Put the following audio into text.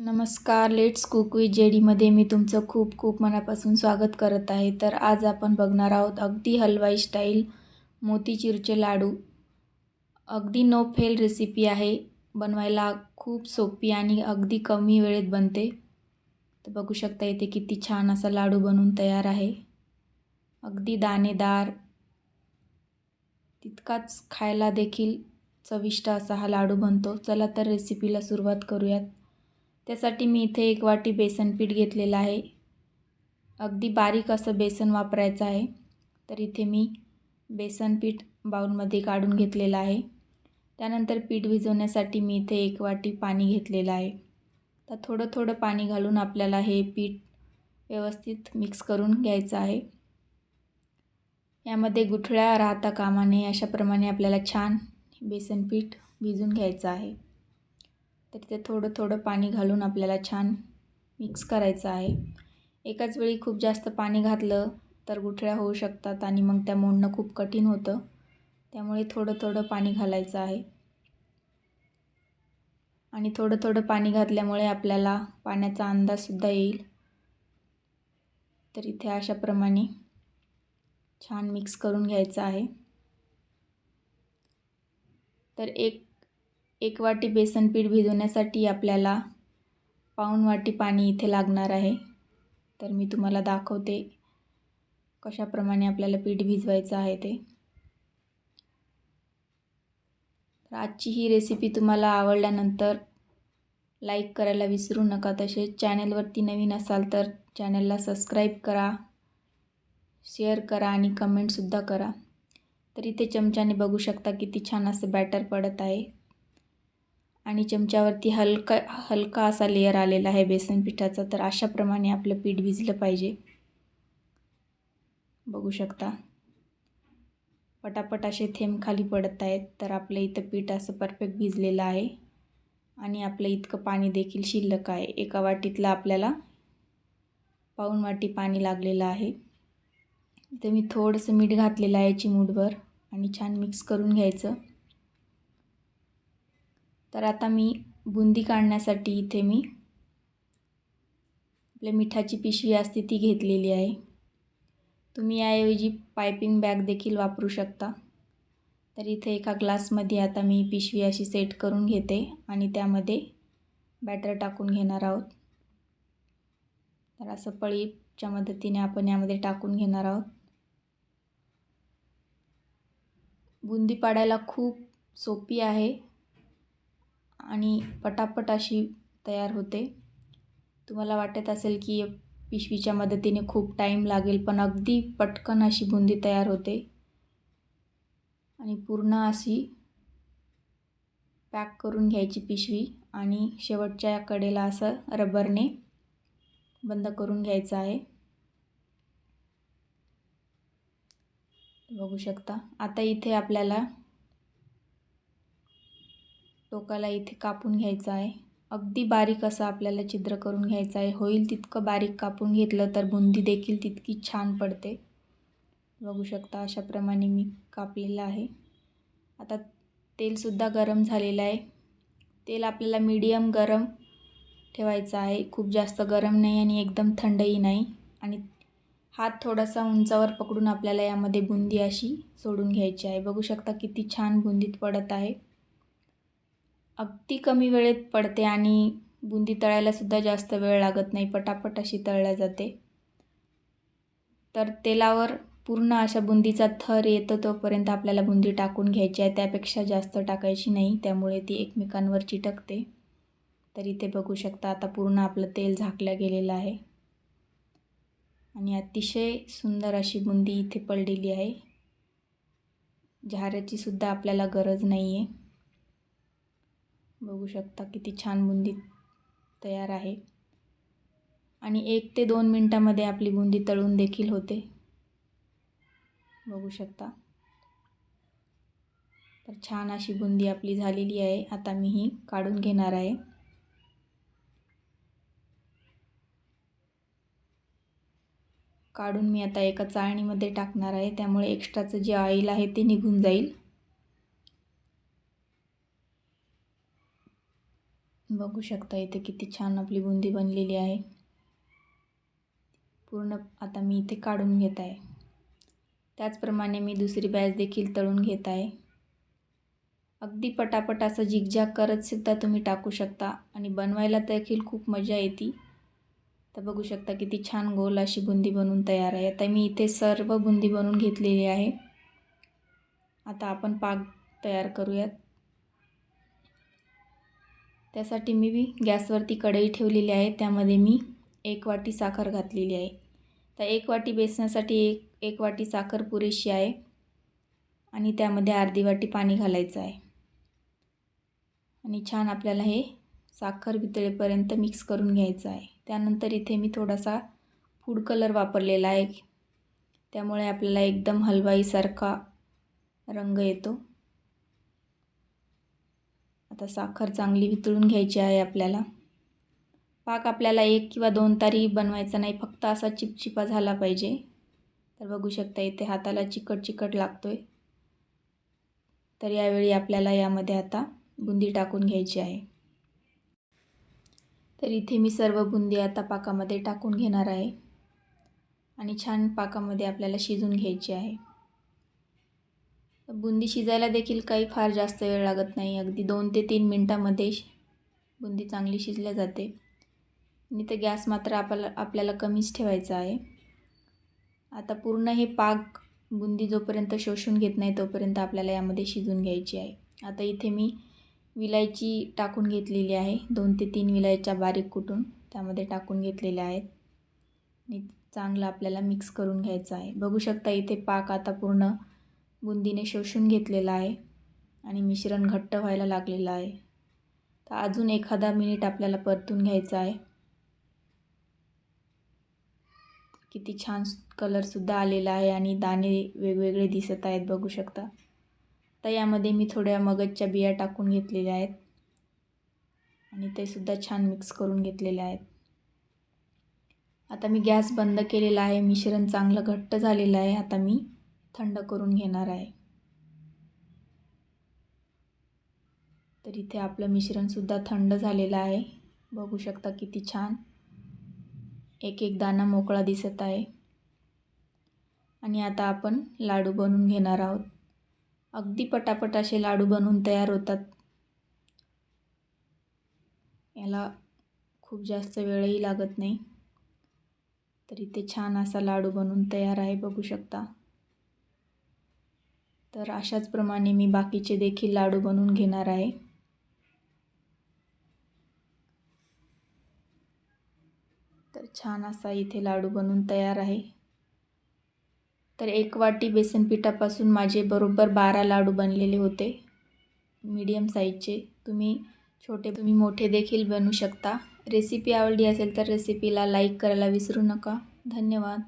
नमस्कार let's cook with जेडीमध्ये मी तुमचं खूप खूप मनापासून स्वागत करत आहे. तर आज आपण बघणार आहोत अगदी हलवाई स्टाईल मोतीचूरचे लाडू. अगदी नो फेल रेसिपी आहे. बनवायला खूप सोपी आणि अगदी कमी वेळेत बनते. तर बघू शकता इथे किती छान असा लाडू बनवून तयार आहे. अगदी दाणेदार. तितकाच खायला देखील चविष्ट असा हा लाडू बनतो. चला तर रेसिपीला सुरुवात करूयात. त्यासाठी मी इथे एक वाटी बेसन पीठ घेतलेलं आहे. अगदी बारीक असं बेसन वापरायचं आहे. तर इथे मी बेसन पीठ बाऊलमध्ये काढून घेतलेलं आहे. त्यानंतर पीठ भिजवण्यासाठी मी इथे एक वाटी पाणी घेतलेलं आहे. तर थोडं थोडं पाणी घालून आपल्याला हे पीठ व्यवस्थित मिक्स करून घ्यायचं आहे. यामध्ये गुठळ्या राहता कामा नये अशाप्रमाणे आपल्याला छान बेसन पीठ भिजून घ्यायचं आहे. तर ते थोडं थोडं पाणी घालून आपल्याला छान मिक्स करायचं आहे. एकाच वेळी खूप जास्त पाणी घातलं तर गुठळ्या होऊ शकतात आणि मग त्या मोडणं खूप कठीण होतं. त्यामुळे थोडं थोडं पाणी घालायचं आहे. आणि थोडं थोडं पाणी घातल्यामुळे आपल्याला पाण्याचा अंदाजसुद्धा येईल. तर इथे अशाप्रमाणे छान मिक्स करून घ्यायचं आहे. तर एक एक वाटी बेसन पीठ भिजवण्यासाठी आपल्याला पाऊण वाटी पाणी इथे लागणार आहे. तर मी तुम्हाला दाखवते कशाप्रमाणे आपल्याला पीठ भिजवायचं आहे ते. तर आजची ही रेसिपी तुम्हाला आवडल्यानंतर लाईक करायला विसरू नका. तसेच चॅनलवरती नवीन असाल तर चॅनलला सबस्क्राईब करा शेअर करा आणि कमेंटसुद्धा करा. तर इथे चमच्याने बघू शकता किती छान असं बॅटर पडत आहे. आणि चमच्यावरती हलका हलका असा लेअर आलेला आहे बेसन पिठाचा तर अशाप्रमाणे आपलं पीठ भिजलं पाहिजे. बघू शकता. पटापट असे थेंब खाली पडत आहेत. तर आपलं इथं पीठ असं परफेक्ट भिजलेलं आहे. आणि आपलं इतकं पाणी देखील शिल्लक आहे. एका वाटीतलं आपल्याला पाऊण वाटी पाणी लागलेलं आहे. इथं मी थोडंसं मीठ घातलेलं आहे चिमूटभर. आणि छान मिक्स करून घ्यायचं. तर आता मी बुंदी काढण्यासाठी इथे मी आपल्या मिठाची पिशवी असते ती घेतलेली आहे. तुम्ही याऐवजी पायपिंग बॅग देखील वापरू शकता. तर इथे एका ग्लासमध्ये आता मी पिशवी अशी सेट करून घेते आणि त्यामध्ये बॅटर टाकून घेणार आहोत. तर असं पळीच्या मदतीने आपण यामध्ये टाकून घेणार आहोत. बुंदी पाडायला खूप सोपी आहे. आणि पटापट अशी तयार होते. तुम्हाला वाटत असेल की पिशवीच्या मदतीने खूप टाईम लागेल पण अगदी पटकन अशी बुंदी तयार होते. आणि पूर्ण अशी पॅक करून घ्यायची पिशवी आणि शेवटच्या कडेला असं रबरने बंद करून घ्यायचं आहे. बघू शकता. आता इथे आपल्याला टोकाला इथे कापून घ्यायचं आहे. अगदी बारीक असं आपल्याला छिद्र करून घ्यायचं आहे. होईल तितकं बारीक कापून घेतलं तर बुंदी देखील तितकी छान पडते. बघू शकता अशाप्रमाणे मी कापलेलं आहे. आता तेलसुद्धा गरम झालेलं आहे. तेल आपल्याला मीडियम गरम ठेवायचं आहे. खूप जास्त गरम नाही आणि एकदम थंडही नाही. आणि हात थोडासा उंचावर पकडून आपल्याला यामध्ये बुंदी अशी सोडून घ्यायची आहे. बघू शकता किती छान बुंदीत पडत आहे. अगदी कमी वेळेत पडते आणि बुंदी तळायलासुद्धा जास्त वेळ लागत नाही पटापट अशी तळल्या जाते. तर तेलावर पूर्ण अशा बुंदीचा थर येतो तोपर्यंत आपल्याला बुंदी टाकून घ्यायची आहे. त्यापेक्षा जास्त टाकायची नाही त्यामुळे ती एकमेकांवर चिटकते. तर इथे बघू शकता आता पूर्ण आपलं तेल झाकलं गेलेलं आहे. आणि अतिशय सुंदर अशी बुंदी इथे पडलेली आहे. झाऱ्याचीसुद्धा आपल्याला गरज नाही आहे बघू शकता किती छान बुंदी तयार आहे. आणि एक ते दोन मिनटामध्ये आपली बुंदी तळून देखील होते. बघू शकता. तर छान अशी बुंदी आपली झालेली आहे. आता मी ही काढून घेणार आहे. काढून मी आता एका चाळणीमध्ये टाकणार आहे. त्यामुळे एक्स्ट्राचं जे ऑइल आहे ते निघून जाईल. बघू शकता इथे किती छान आपली बुंदी बनलेली आहे. पूर्ण आता मी इथे काढून घेत आहे. त्याचप्रमाणे मी दुसरी बॅच देखील तळून घेत आहे. अगदी पटापट असं झिकझॅक करत सुद्धा तुम्ही टाकू शकता आणि बनवायला देखील खूप मजा येते. तर बघू शकता किती छान गोल अशी बुंदी बनवून तयार आहे. आता मी इथे सर्व बुंदी बनवून घेतलेली आहे. आता आपण पाक तयार करूयात. त्यासाठी मी गॅसवरती कढई ठेवलेली आहे. त्यामध्ये मी एक वाटी साखर घातलेली आहे. तर एक वाटी बेसण्यासाठी एक एक वाटी साखर पुरेशी आहे आणि त्यामध्ये अर्धी वाटी पाणी घालायचं आहे. आणि छान आपल्याला हे साखर वितळेपर्यंत मिक्स करून घ्यायचं आहे. त्यानंतर इथे मी थोडासा फूड कलर वापरलेला आहे. त्यामुळे आपल्याला एकदम हलवाईसारखा रंग येतो. आता साखर चांगली वितळून घ्यायची आहे आपल्याला. पाक आपल्याला एक किंवा दोन तारी बनवायचा नाही फक्त असा चिपचिपा झाला पाहिजे. तर बघू शकता इथे हाताला चिकट चिकट लागतो आहे तर यावेळी आपल्याला यामध्ये आता बुंदी टाकून घ्यायची आहे. तर इथे मी सर्व बुंदी आता पाकामध्ये टाकून घेणार आहे. आणि छान पाकामध्ये आपल्याला शिजून घ्यायची आहे. बुंदी शिजायला देखील काही फार जास्त वेळ लागत नाही. अगदी दोन ते तीन मिनटामध्ये बुंदी चांगली शिजल्या जाते. आणि ते गॅस मात्र आपल्याला आपल्याला कमीच ठेवायचा आहे. आता पूर्ण हे पाक बुंदी जोपर्यंत शोषून घेत नाही तोपर्यंत आपल्याला यामध्ये शिजून घ्यायची आहे. आता इथे मी विलायची टाकून घेतलेली आहे. दोन ते तीन विलायच्या बारीक कुटून त्यामध्ये टाकून घेतलेल्या आहेत. आणि चांगलं आपल्याला मिक्स करून घ्यायचं आहे. बघू शकता इथे पाक आता पूर्ण बुंदीने शोषून घेतलेला आहे आणि मिश्रण घट्ट व्हायला लागलेलं आहे. तर अजून एखादा मिनिट आपल्याला परतून घ्यायचा आहे. किती छान कलरसुद्धा आलेला आहे आणि दाणे वेगवेगळे दिसत आहेत बघू शकता. तर यामध्ये मी थोड्या मगजच्या बिया टाकून घेतलेल्या आहेत आणि ते सुद्धा छान मिक्स करून घेतलेले आहेत. आता मी गॅस बंद केलेला आहे मिश्रण चांगलं घट्ट झालेलं आहे आता मी थंड करून घेणार आहे. तर इथे आपलं मिश्रणसुद्धा थंड झालेलं आहे. बघू शकता किती छान. एक एक दाणा मोकळा दिसत आहे. आणि आता आपण लाडू बनवून घेणार आहोत. अगदी पटापट असे लाडू बनवून तयार होतात. याला खूप जास्त वेळही लागत नाही. तर इथे छान असा लाडू बनवून तयार आहे बघू शकता. तर अशाच प्रमाणे मी बाकीचे देखील लाडू बनवून घेणार आहे. तर छान असा इथे लाडू बनवून तयार आहे. तर एक वाटी बेसन पिठापासून माझे बरोबर बारा लाडू बनलेले होते. मीडियम साईजचे. तुम्ही छोटे तुम्ही मोठे देखील बनवू शकता. रेसिपी आवडली असेल तर रेसिपीला लाईक करायला विसरू नका. धन्यवाद.